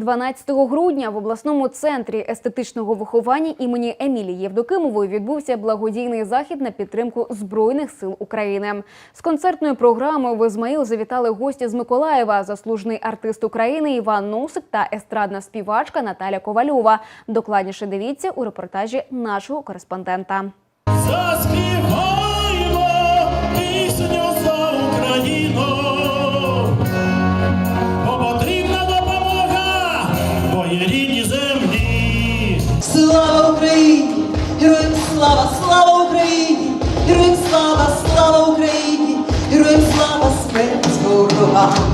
12 грудня в обласному центрі естетичного виховання імені Емілії Євдокимової відбувся благодійний захід на підтримку Збройних сил України. З концертною програмою в Ізмаїл завітали гості з Миколаєва, заслужений артист України Іван Носик та естрадна співачка Наталя Ковальова. Докладніше дивіться у репортажі нашого кореспондента. Заспіваємо рідній землі. Слава Україні! Героям слава, слава Україні! Героям слава, слава Україні! Героям слава смерть ворогам!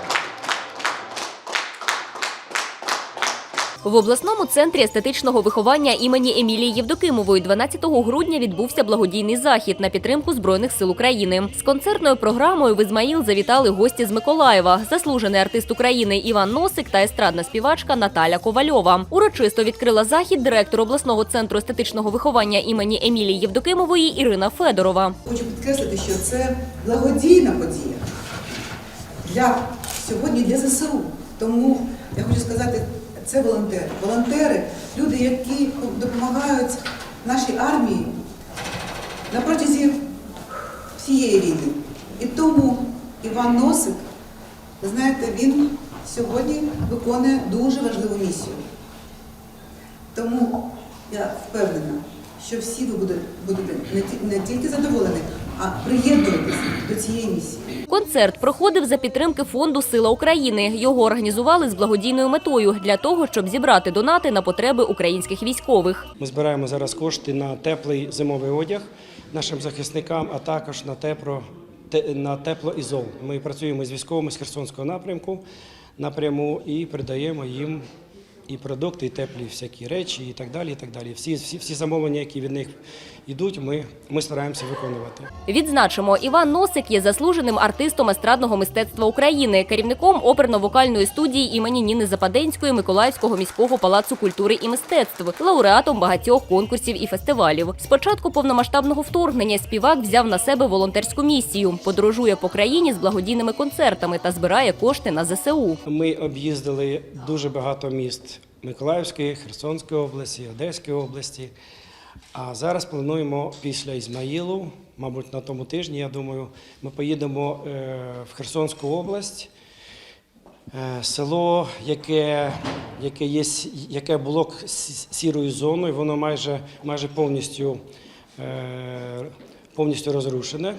В обласному центрі естетичного виховання імені Емілії Євдокимової 12 грудня відбувся благодійний захід на підтримку Збройних сил України. З концертною програмою в Ізмаїл завітали гості з Миколаєва, заслужений артист України Іван Носик та естрадна співачка Наталя Ковальова. Урочисто відкрила захід директор обласного центру естетичного виховання імені Емілії Євдокимової Ірина Федорова. Хочу підкреслити, що це благодійна подія для сьогодні для ЗСУ. Тому я хочу сказати, це волонтери. Волонтери люди, які допомагають нашій армії на протязі всієї війни. І тому Іван Носик, ви знаєте, він сьогодні виконує дуже важливу місію. Тому я впевнена, що всі ви будете, не тільки задоволені, а приєднуєтесь до цієї місії. Концерт проходив за підтримки фонду Сила України. Його організували з благодійною метою для того, щоб зібрати донати на потреби українських військових. Ми збираємо зараз кошти на теплий зимовий одяг нашим захисникам, а також на тепло, те- на теплоізол. Ми працюємо з військовими з Херсонського напрямку напряму і передаємо їм і продукти, і теплі всякі речі, і так далі. І так далі. Всі, всі, всі замовлення, які від них йдуть, ми, ми стараємося виконувати. Відзначимо, Іван Носик є заслуженим артистом естрадного мистецтва України, керівником оперно-вокальної студії імені Ніни Западенської Миколаївського міського палацу культури і мистецтв, лауреатом багатьох конкурсів і фестивалів. З початку повномасштабного вторгнення співак взяв на себе волонтерську місію, подорожує по країні з благодійними концертами та збирає кошти на ЗСУ. Ми об'їздили дуже багато міст Миколаївської, Херсонської області, Одеської області. А зараз плануємо після Ізмаїлу, мабуть, на тому тижні, я думаю, ми поїдемо е, в Херсонську область. Е, Село, яке, яке, є, яке було сірою зоною, воно майже, майже повністю, е, повністю розрушене.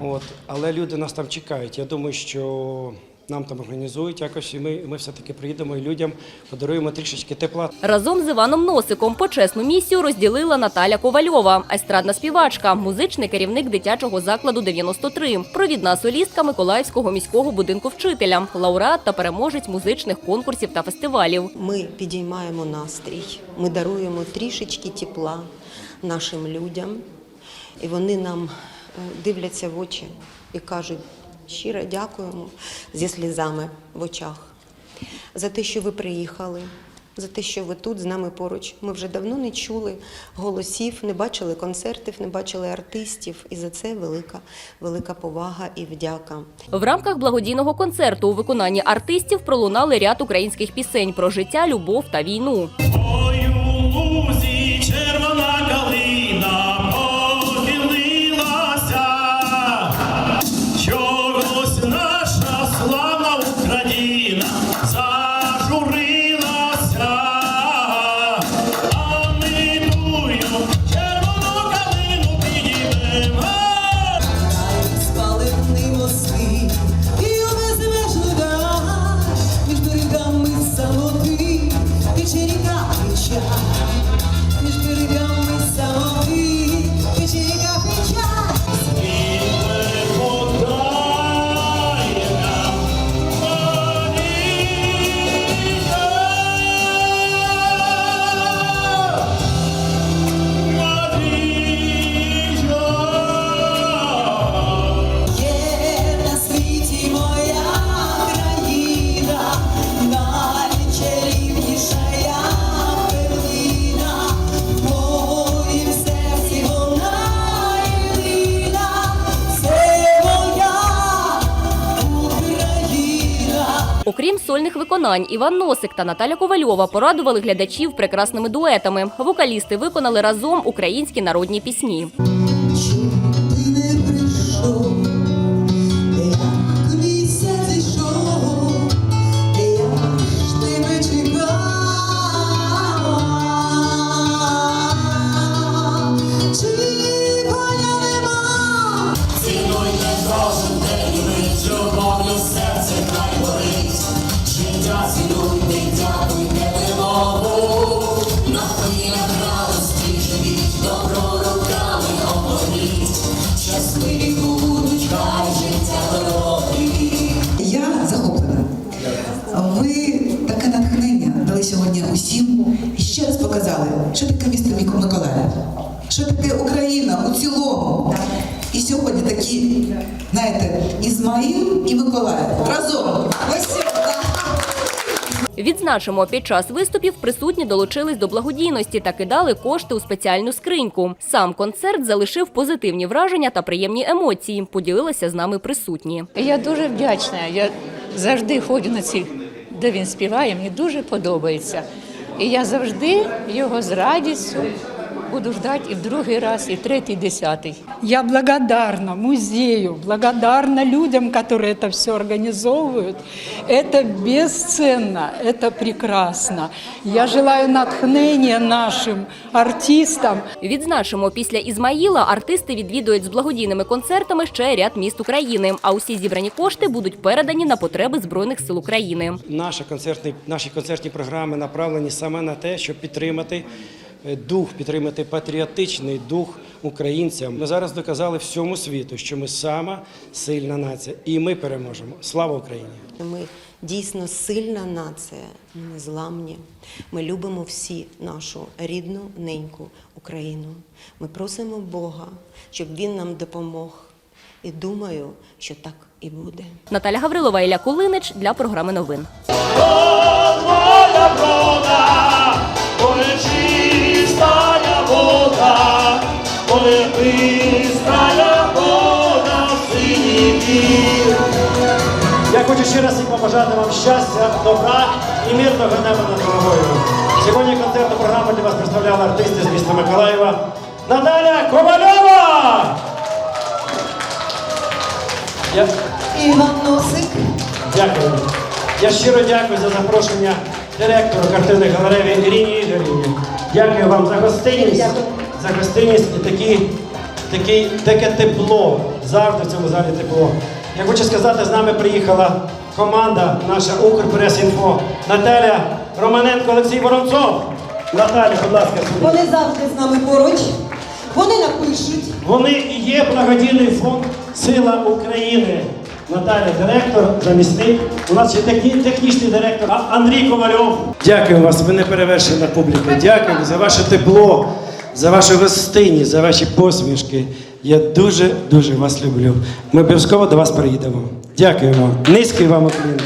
От. Але люди нас там чекають. Я думаю, що нам там організують якось, і ми, ми все-таки приїдемо і людям подаруємо трішечки тепла. Разом з Іваном Носиком почесну місію розділила Наталя Ковальова, естрадна співачка, музичний керівник дитячого закладу 93, провідна солістка Миколаївського міського будинку вчителя, лауреат та переможець музичних конкурсів та фестивалів. Ми підіймаємо настрій, ми даруємо трішечки тепла нашим людям, і вони нам е, дивляться в очі і кажуть щиро дякуємо зі слізами в очах за те, що ви приїхали. За те, що ви тут з нами поруч. Ми вже давно не чули голосів, не бачили концертів, не бачили артистів. І за це велика, велика повага і вдяка. В рамках благодійного концерту у виконанні артистів пролунали ряд українських пісень про життя, любов та війну. Ой, сольних виконань Іван Носик та Наталя Ковальова порадували глядачів прекрасними дуетами. Вокалісти виконали разом українські народні пісні. Ще раз показали, що таке місто Міко- Миколаїв, що таке Україна у цілому. І сьогодні такі, знаєте, Ізмаїл і Миколаїв разом. Ось. Відзначимо, під час виступів присутні долучились до благодійності та кидали кошти у спеціальну скриньку. Сам концерт залишив позитивні враження та приємні емоції. Поділилися з нами присутні. Я дуже вдячна. Я завжди ходжу на ці, де він співає, мені дуже подобається. І я завжди його з радістю буду ждати і в другий раз, і в третій, і десятий. Я благодарна музею, благодарна людям, которые это все организовывают. Это бесценно, это прекрасно. Я желаю натхнения нашим артистам. Відзначимо, після Ізмаїла артисти відвідують з благодійними концертами ще ряд міст України. А усі зібрані кошти будуть передані на потреби збройних сил України. Наші концертні, наші концертні програми направлені саме на те, щоб підтримати е, дух, підтримати патріотичний дух українцям. Ми зараз доказали всьому світу, що ми сама сильна нація, і ми переможемо. Слава Україні! Ми дійсно сильна нація, незламні. Ми любимо всі нашу рідну неньку Україну. Ми просимо Бога, щоб Він нам допомог. І думаю, що так і буде. Наталя Гаврилова, Ілля Кулинич для програми новин. Вода, море вода, вода, синій. Я хочу ще раз всім побажати вам щастя, добра і мирного неба над головою. Сьогодні концертну програму для вас представляли артисти з міста Миколаєва Наталя Ковальова! Я Іван Носик. дякую. Я щиро дякую за запрошення директору картини галереї Ірині Ігорівні. Дякую вам за гостинність, за гостинність і такі, такі, таке тепло. Завжди в цьому залі тепло. Я хочу сказати, з нами приїхала команда, наша Укрпрес-інфо. Наталя Романенко, Олексій Воронцов. Наталя, будь ласка, сюди. Вони завжди з нами поруч. Вони напишуть. Вони і є благодійний фонд Сила України. Наталя, директор, замісник. У нас ще техні- технічний директор Андрій Ковальов. Дякую вас, ви не перевершена публіка. Дякую за ваше тепло, за вашу гостинність, за ваші посмішки. Я дуже дуже вас люблю. Ми обов'язково до вас приїдемо. Дякуємо. Низький вам уклін.